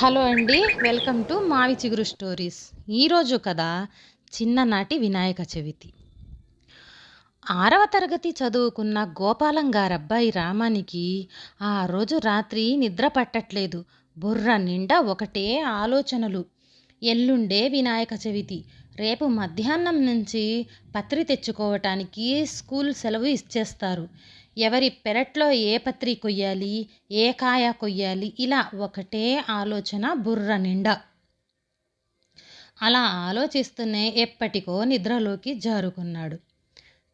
Hello అండి welcome to మావి చిగురు స్టోరీస్. ఈరోజు కథ చిన్ననాటి వినాయక చవితి. ఆరవ తరగతి చదువుకున్న గోపాలం గారబ్బాయి రామానికి ఆ రోజు రాత్రి నిద్ర పట్టట్లేదు. బుర్ర నిండా ఒకటే ఆలోచనలు. ఎల్లుండే వినాయక చవితి. రేపు మధ్యాహ్నం నుంచి పత్రి తెచ్చుకోవటానికి స్కూల్ సెలవు ఇచ్చేస్తారు. ఎవరి పెరట్లో ఏ పత్రి కొయ్యాలి ఏ కాయ కొయ్యాలి ఇలా ఒకటే ఆలోచన బుర్ర నిండా. అలా ఆలోచిస్తూనే ఎప్పటికో నిద్రలోకి జారుకున్నాడు.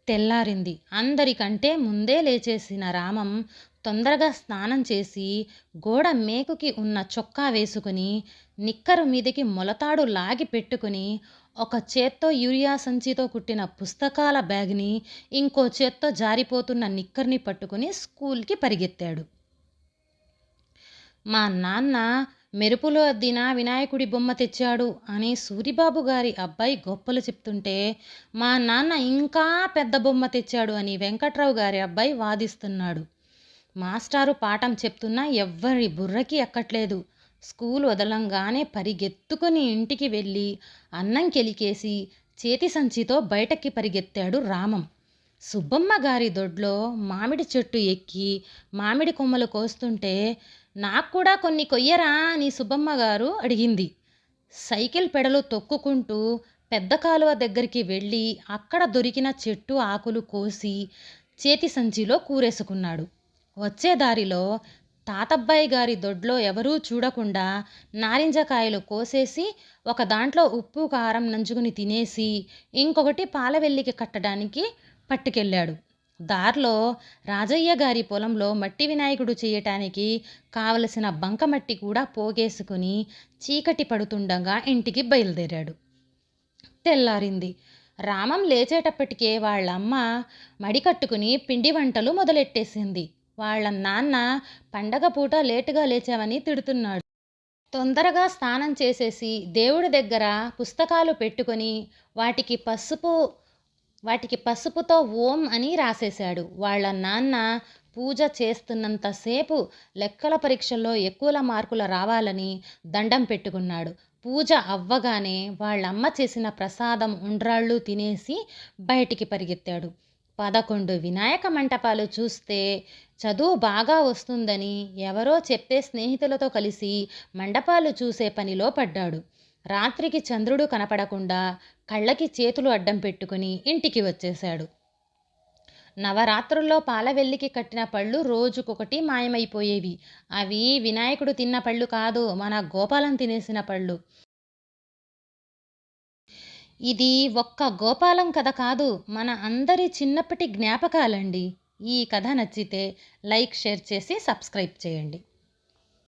తెల్లారింది. అందరికంటే ముందే లేచేసిన రామం తొందరగా స్నానం చేసి గోడ మేకుకి ఉన్న చొక్కా వేసుకుని నిక్కరు మీదకి మొలతాడు లాగి పెట్టుకుని ఒక చేత్తో యూరియా సంచితో కుట్టిన పుస్తకాల బ్యాగ్ని ఇంకో చేత్తో జారిపోతున్న నిక్కర్ని పట్టుకుని స్కూల్కి పరిగెత్తాడు. మా నాన్న మెరుపులో అద్దిన వినాయకుడి బొమ్మ తెచ్చాడు అని సూరిబాబు గారి అబ్బాయి గొప్పలు చెప్తుంటే మా నాన్న ఇంకా పెద్ద బొమ్మ తెచ్చాడు అని వెంకట్రావు గారి అబ్బాయి వాదిస్తున్నాడు. మాస్టారు పాఠం చెప్తున్నా ఎవ్వరి బుర్రకి ఎక్కట్లేదు. స్కూల్ వదలంగానే పరిగెత్తుకుని ఇంటికి వెళ్ళి అన్నం కెలికేసి చేతి సంచితో బయటకి పరిగెత్తాడు రామం. సుబ్బమ్మ గారి దొడ్లో మామిడి చెట్టు ఎక్కి మామిడి కొమ్మలు కోస్తుంటే నాకు కూడా కొన్ని కొయ్యరా అని సుబ్బమ్మ గారు అడిగింది. సైకిల్ పెడలు తొక్కుకుంటూ పెద్ద కాలువ దగ్గరికి వెళ్ళి అక్కడ దొరికిన చెట్టు ఆకులు కోసి చేతి సంచిలో కూరేసుకున్నాడు. వచ్చే దారిలో తాతబ్బాయి గారి దొడ్లో ఎవరూ చూడకుండా నారింజకాయలు కోసేసి ఒక దాంట్లో ఉప్పు కారం నంచుకుని తినేసి ఇంకొకటి పాలవెల్లికి కట్టడానికి పట్టుకెళ్ళాడు. దారిలో రాజయ్య గారి పొలంలో మట్టి వినాయకుడు చేయటానికి కావలసిన బంకమట్టి కూడా పోగేసుకుని చీకటి పడుతుండగా ఇంటికి బయలుదేరాడు. తెల్లారింది. రామం లేచేటప్పటికే వాళ్ళమ్మ మడి కట్టుకుని పిండి వంటలు మొదలెట్టేసింది. వాళ్ళ నాన్న పండగ పూట లేటుగా లేచావని తిడుతున్నాడు. తొందరగా స్నానం చేసేసి దేవుడి దగ్గర పుస్తకాలు పెట్టుకొని వాటికి పసుపు వాటికి పసుపుతో ఓం అని రాసేశాడు. వాళ్ళ నాన్న పూజ చేస్తున్నంతసేపు లెక్కల పరీక్షల్లో ఎక్కువ మార్కులు రావాలని దండం పెట్టుకున్నాడు. పూజ అవ్వగానే వాళ్ళమ్మ చేసిన ప్రసాదం ఉండ్రాళ్ళు తినేసి బయటికి పరిగెత్తాడు. పదకొండు వినాయక మంటపాలు చూస్తే చదువు బాగా వస్తుందని ఎవరో చెప్తే స్నేహితులతో కలిసి మండపాలు చూసే పనిలో పడ్డాడు. రాత్రికి చంద్రుడు కనపడకుండా కళ్ళకి చేతులు అడ్డం పెట్టుకుని ఇంటికి వచ్చేశాడు. నవరాత్రుల్లో పాలవెల్లికి కట్టిన పళ్ళు రోజుకొకటి మాయమైపోయేవి. అవి వినాయకుడు తిన్న పళ్ళు కాదు మన గోపాలం తినేసిన పళ్ళు. ఇది ఒక్క గోపాలం కథ కాదు మన అందరి చిన్నప్పటి జ్ఞాపకాలండి. ఈ కథ నచ్చితే లైక్ షేర్ చేసి సబ్స్క్రైబ్ చేయండి.